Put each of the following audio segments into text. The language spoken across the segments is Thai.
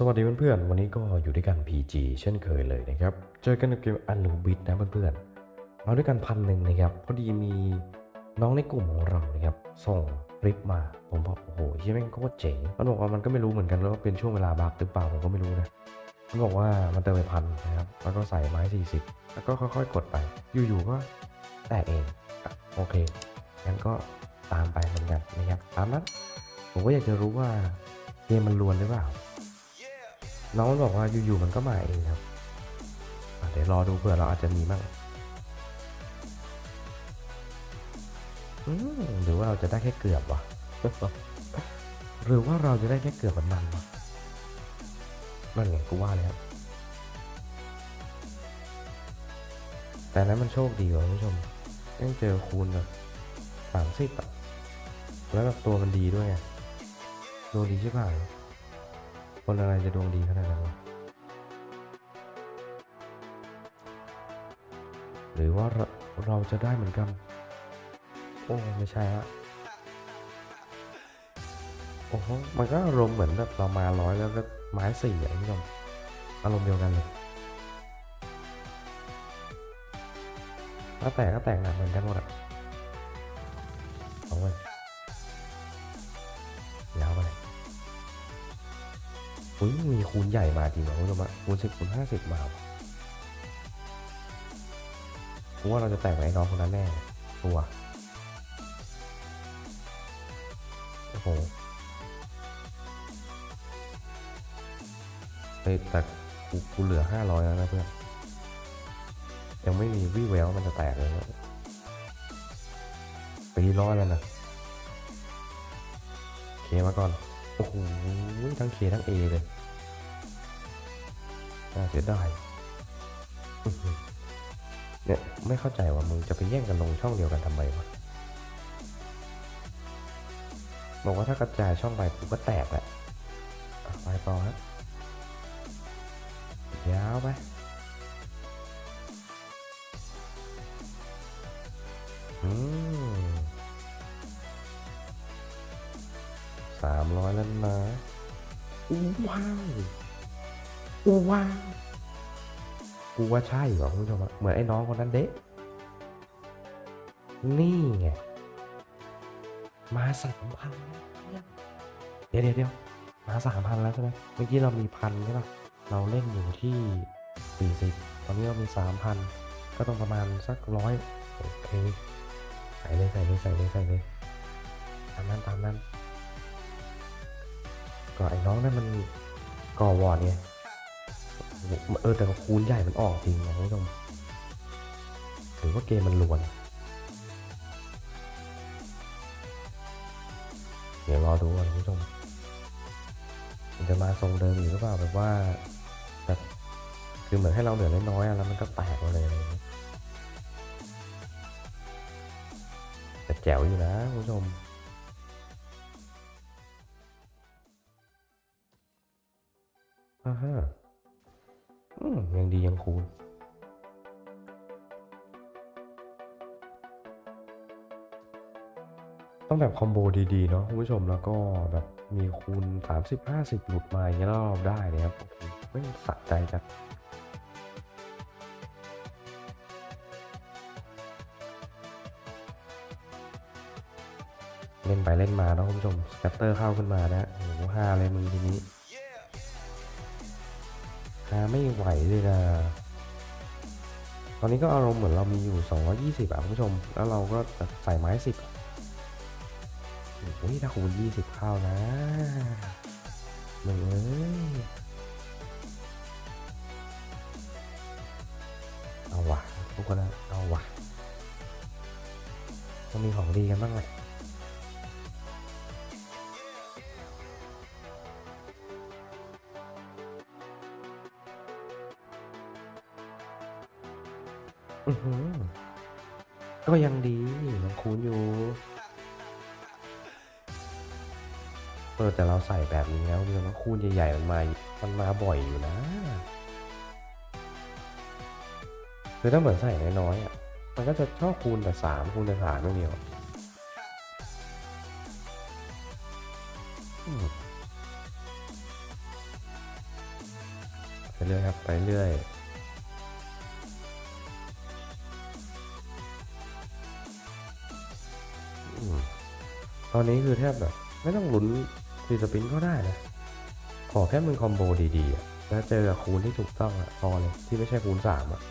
สวัสดีเพื่อนๆ วันนี้ก็อยู่ด้วยกัน PG เช่นเคยเลยนะครับ เจอกันในเกมอันูบิดนะเพื่อนๆ มาด้วยกันพันหนึ่งนะครับ พอดีมีน้องในกลุ่มของเรานะครับ ส่งคลิปมา ผมบอกโอ้โหเฮียแม่งโคตรเจ๋ง มันบอกว่ามันก็ไม่รู้เหมือนกันว่าเป็นช่วงเวลาบักหรือเปล่าผมก็ไม่รู้นะ มันบอกว่ามันเติมไปพันนะครับ แล้วก็ใส่ไม้ 40 แล้วก็ค่อยๆ กดไป อยู่ๆ ก็แตกเอง โอเค งั้นก็ตามไปเหมือนกันนะครับ ตามนั้น ผมก็อยากจะรู้ว่าเกมมันลวนหรือเปล่า น้องมันบอกว่าอยู่ๆมันก็มาเองครับเดี๋ยวรอดูเผื่อเราอาจจะมีบ้างหรือว่าเราจะได้แค่เกือบวะหรือว่าเราจะได้แค่เกือบมันมันวะนั่นไงกูว่าแล้วแต่นั้นมันโชคดีกว่าคุณผู้ชมยังเจอคูณแบบสามสิบอะแล้วแบบตัวมันดีด้วยไงดวดีใช่ป่ะ คนอะไรจะดวงดีขนาดนั้นหรือว่าเราเราจะได้เหมือนกัน โอ้ไม่ใช่ละโอ้โหมันก็อารมณ์เหมือนแบบเรามาร้อยแล้วก็ไม้สี่อย่างนี้งอารมณ์เดียวกันเลยถ้าแตกก็แตกหนักเหมือนกันหมดอะ อุ้ยมีคูณใหญ่มาจริงเหรอคุณผู้ชมอะคูณสิบคูณห้าสิบมาว่ะกูว่าเราจะแตกไอ้น้องคนนั้นแน่ตัวโอ้โหเฮ้แต่กูกูเหลือห้าร้อยแล้วนะเพื่อนยังไม่มีวี่แววมันจะแตกเลยนะปีร้อยแล้วนะเคมาก่อน โอ้โหทั้งเคทั้งเอเลยน่าเสียดายเนี่ยไม่เข้าใจว่ามึงจะไปแย่งกันลงช่องเดียวกันทำไมวะบอกว่าถ้ากระจายช่องไปกูก็แตกแหละอะไปต่อครับยาวไปอืม สามร้อยแล้วนะอู้ว้าวอู้ว้าวกูว่าใช่เหรอคุณผู้ชมอะเหมือนไอ้น้องคนนั้นเดะนี่ไงมาสามพันเดี๋ยวเดี๋ยวเดี๋ยวมาสามพันแล้วใช่ไหมเมื่อกี้เรามีพันใช่ปะเราเล่นอยู่ที่สี่สิบตอนนี้เรามีสามพันก็ต้องประมาณสักร้อยโอเคใส่เลยใส่เลยใส่เลยใส่เลยตามนั้นตามนั้น ก็ไอ้น้องนั่นมันก่อวอร์ดไงเออแต่ว่าคูณใหญ่มันออกจริงนะคุณผู้ชมหรือว่าเกมมันลวน เดี๋ยวรอดูก่อนคุณผู้ชมมันจะมาทรงเดิมอยู่หรือเปล่าแบบว่าแบบคือเหมือนให้เราเหลือน้อยๆอะแล้วมันก็แตกมาเลยอะไรอย่างเงี้ยแต่แจ๋วอยู่นะคุณผู้ชม ยังดียังคูณต้องแบบคอมโบดีๆ เนาะคุณผู้ชมแล้วก็แบบมีคูณ 30 50 หลุดมาอย่างเงี้ยแล้วเราได้เลยครับไม่สะใจจัดเล่นไปเล่นมาเนาะคุณผู้ชมสแกตเตอร์เข้าขึ้นมานะโอ้โหห้าเลยมึงทีนี้าไม่ไหวเลยนะ ตอนนี้ก็อารมณ์เหมือนเรามีอยู่ 220 อะคุณผู้ชม แล้วเราก็ใส่ไม้ 10โอ้ยถ้าคูณยี่สิบเข้านะมึงเอ้ยเอาวะทุกคนนะเอาวะต้องมีของดีกันบ้างแหละ อือหือก็ยังดียังคูณอยู่เออแต่เราใส่แบบนี้แล้วคุณผู้ชมว่าคูณใหญ่ๆมันมามันมาบ่อยอยู่นะคือถ้าเหมือนใส่น้อยๆอะมันก็จะชอบคูณแต่สามคูณแต่สามไม่เดียวไปเรื่อยครับไปเรื่อย อนนี้คือแทบแบบ ไม่ต้องลุ้นฟรีสปินก็ได้นะ ขอแค่มึงคอมโบดีๆ แล้วเจอคูณที่ถูกต้องอะพอเลยที่ไม่ใช่คูณสามอะ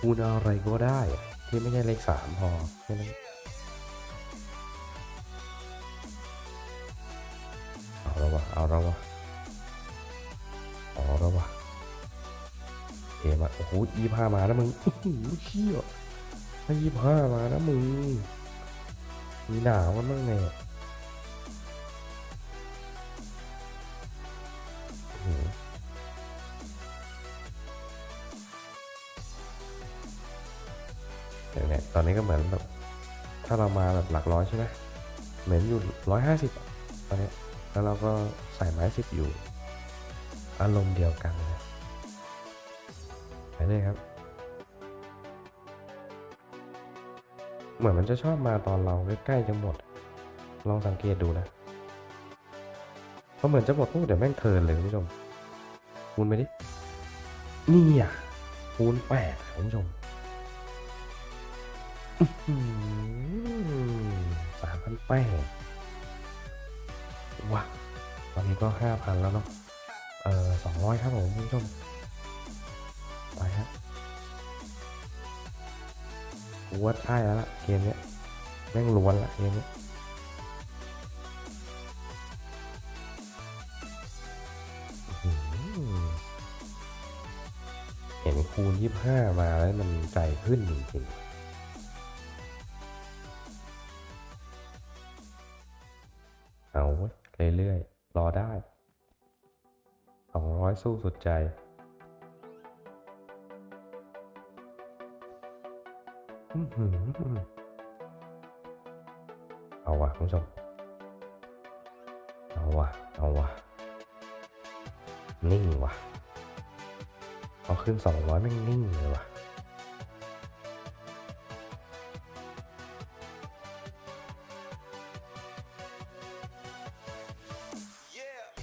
คูณอะไรก็ได้ ที่ไม่ใช่เลขสามพอแค่นั้นเอาแล้ววะเอาแล้ววะเอาแล้ววะเกมอะโอ้โหยี่ห้ามาแล้วมึงอื้อหือเชี่ยถ้ยี่ห้ามานะมึง มีหนาวกันบ้างไงอะโอ้โหเนี่ยตอนนี้ก็เหมือนแบบ ถ้าเรามาแบบหลักร้อยใช่ไหมเหมือนอยู่ร้อยห้าสิบตอนนี้แล้วเราก็ใส่ไม้สิบอยู่ อารมณ์เดียวกันเลยไปเลยครับ เหมือนมันจะชอบมาตอนเราใกล้ๆจะหมด ลองสังเกตดูนะพราะเหมือนจะหมดปุ๊บเดี๋ยวแม่งเทินเลยคุณผู้ชม คูณไปดิ นี่อะ คูณแปดคุณผู้ชมสามพันแปดว้าตอนนี้ก็ห้าพันแล้วเนาะ เออสองร้อยครับผมคุณผู้ชม ไปครับ กูว่าใช่แล้วล่ะเกมเนี้ยแม่งล้วนละเกมนี้อื้อหือเห็นคูณยี่ห้ามาแล้วมันใจขึ้นจริงๆเอาเว้เรื่อยๆ รอได้สองร้อยสู้สุดใจ เอาว่ะคุณผู้ชมเอาว่ะเอาว่ะนิ่งว่ะพอาขึ้นสองร้อยแม่นิ่งเลยว่ะ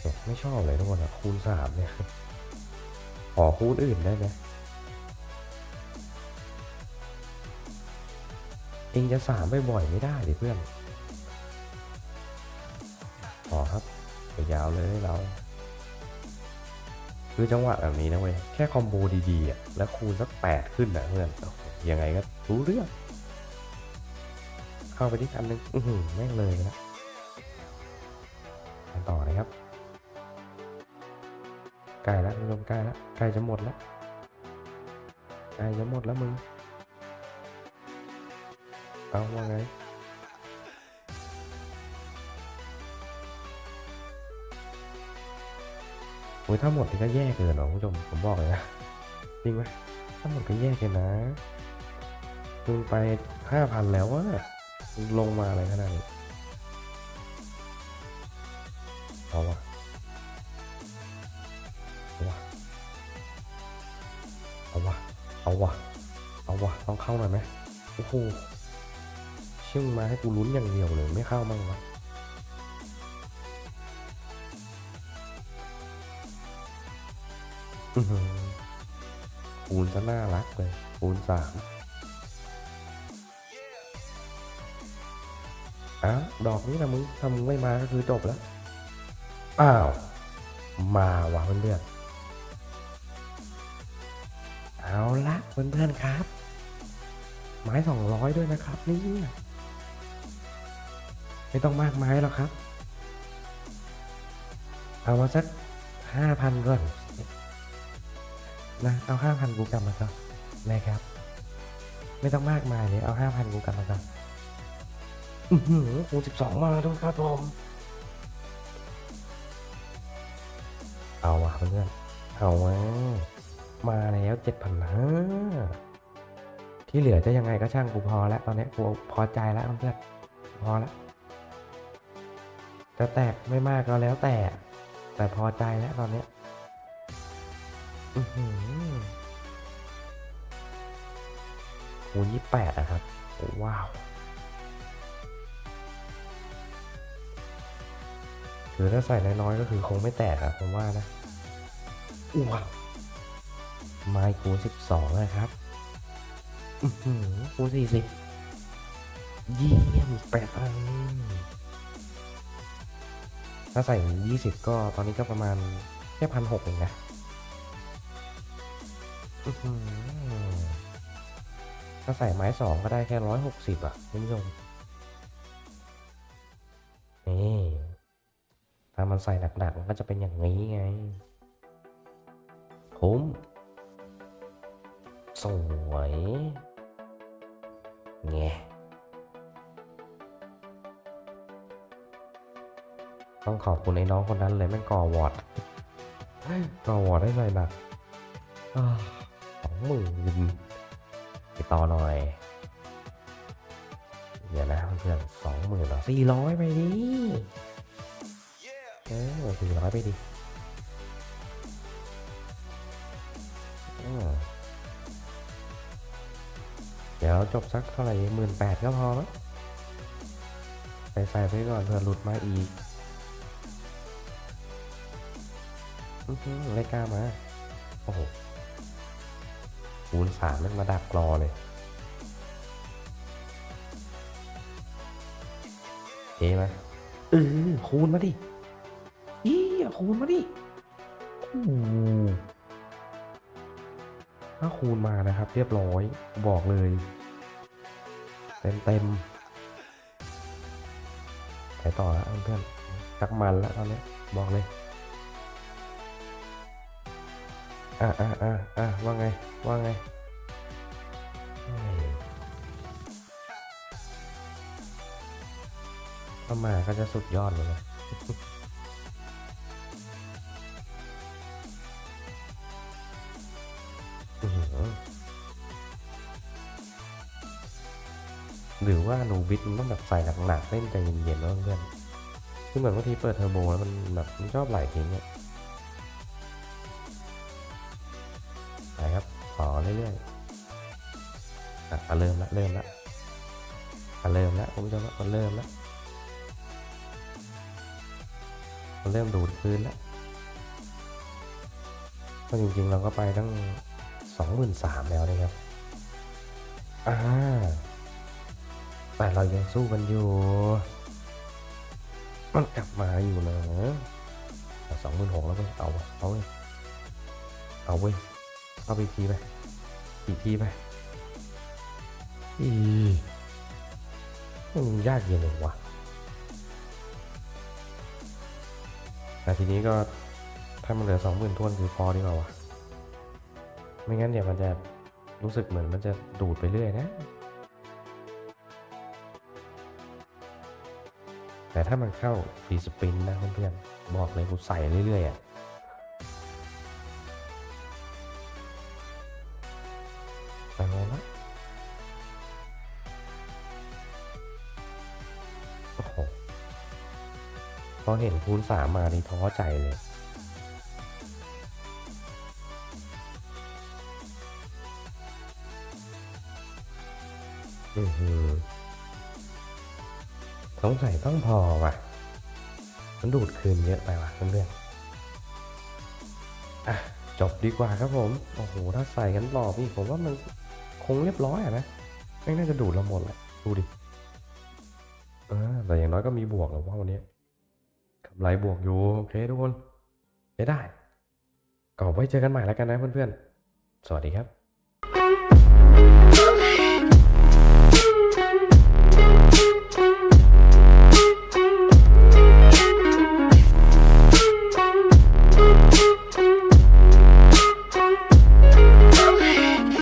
เนี่ยไม่ชอบเลยทุกคนอะคูณสามเนี่ยขอคูณอื่นได้ไหม องจะสามบ่อยๆไม่ได้ดิเพื่อนขอครับยาวเลยเรา คือจังหวะแบบนี้นะเว้ย แค่คอมโบดีๆอะแล้วคูณสักแปดขึ้นนะเพื่อนอยังไงก็รู้เรื่อง เข้าไปที่อันนึง อือหือแม่งเลยนะไปต่อเลยครับใกล้แล้วคุณผู้ชมใกล้แล้วใกล้จะหมดแล้วใกล้จะหมดแล้วมึง เอาว่าไงโอ้ยถ้าหมดนี่ก็แย่เกินเหรอคุณผู้ชมผมบอกเลยนะจริงไหมถ้าหมดก็แย่เกินนะคุณไปห้าพันแล้วอะมึงลงมาอะไรขนาดนี้เอาวะเอาวะเอาวะเอาวะเอาวะต้องเข้าหน่อยไหมโอ้โห เชื่องมาให้กูลุ้นอย่างเดียวเลยไม่เข้ามั่งวะคูณซะน่ารักเลยคูณสามอ้าวดอกนี้นะมึงถ้ามึงไม่มาก็คือจบแล้วอ้าว มาว่ะเพื่อนๆเอาละเพื่อนๆครับ ไม้สองร้อยด้วยนะครับนี่ ไม่ต้องมากไม้หรอกครับ เอามาสักห้าพันก่อนนะเอาห้าพันกูกลับมาก่อนนะครับ ไม่ต้องมากมายเลยเอาห้าพันกูกลับมาก่อนอือหือคูณสิบสองมาด้วยครับผมเอาว่ะเพื่อนเอาว่ะมาแล้วเจ็ดพันห้าที่เหลือจะยังไงก็ช่างกูพอแล้วตอนนี้กูพอใจแล้วเพื่อนพอแล้ว จะแตกไม่มากก็แล้วแต่ แต่พอใจแล้วตอนนี้อื้อหือคูณยี่แปดนะครับ ว้าวคือถ้าใส่น้อยๆก็คือคงไม่แตกอะผมว่านะว้าวไม้คูณสิบสองนะครับอื้อหือคูณสี่สิบเยี่ยมแปดอัน ถ้าใส่ยี่สิบก็ตอนนี้ก็ประมาณแค่พันหกเองนะถ้าใส่ไม้สองก็ได้แค่ร้อยหกสิบอะคุณผู้ชมนี่ถ้ามันใส่หนักๆมันก็จะเป็นอย่างนี้ไงคุ้มสวยแง ต้องขอบคุณไอ้น้องคนนั้นเลยแม่งก่อวอร์ดก่อวอร์ดได้ใส่หนักอ้าสองหมื่นไปต่อหน่อยเดี๋ยวนะเพื่อนสองหมื่นหรอสี่ร้อยไปดิเออสี่ร้อยไปดิเดี๋ยวจบสักเท่าไหร่หมื่นแปดก็พอมั้งใส่ใส่ไปก่อนเผื่อหลุดมาอีก อื้อหือเลขเก้ามา โอ้โหคูณสามมันมาดักรอเลยเอ๊ะไหมเออคูณมาดิอี้คูณมาดิถ้าคูณมานะครับ เรียบร้อย บอกเลย เต็มเต็มไปต่อแล้วเพื่อนๆชักมันแล้วตอนนี้บอกเลย อะอะอะอะว่าไง ว่าไงเฮ้ามาก็จะสุดยอดเลยนะหรือว่าหนูบิดมันต้องแบบใส่หนักๆเล่นใจเย็นๆแล้วเพื่อนคือเหมือนบางทีเปิดเทอร์โบแล้วมันแบบมันชอบไหลทิ้งเนี่ เรื่อยๆอะอะเริ่มละเริ่มละเริ่มละคุณผู้ชมละมันเริ่มละมันเริ่มดูดพื้นแล้วก็จริงๆเราก็ไปตั้งสองหมื่นสามแล้วนะครับอ่าแต่เรายังสู้กันอยู่ มันกลับมาอยู่นะสองหมื่นหกแล้วเว้ยเอาเอาเว้ยเอาเว้ยเอาไปทีไป กทีไปอีมันยากเย็นเลยวะแต่ทีนี้ก็ถ้ามันเหลือสองหมื่นทวนคือพอดีกว่าวะไม่งั้นเดี๋ยวมันจะรู้สึกเหมือนมันจะดูดไปเรื่อยนะ แต่ถ้ามันเข้าฟีสปรินนะเพื่อนๆบอกเลยกูใส่เรื่อยๆอะ อเห็นคูณสามมานี่ท้อใจเลย อือหือสงสัยต้องพอว่ะ มันดูดคืนเยอะไปว่ะเพื่อนๆอะ จบดีกว่าครับผม โอ้โห ถ้าใส่กันต่อพี่ผมว่ามันคงเรียบร้อยอะนะไม่น่าจะดูดเราหมดแหละ ดูดิ เออแต่อย่างน้อยก็มีบวกแล้วว่าวันนี้ กำไรบวกอยู่โอเคทุกคนใช้ได้ก็ไว้เจอกันใหม่แล้วกันนะเพื่อนๆ สวัสดีครับ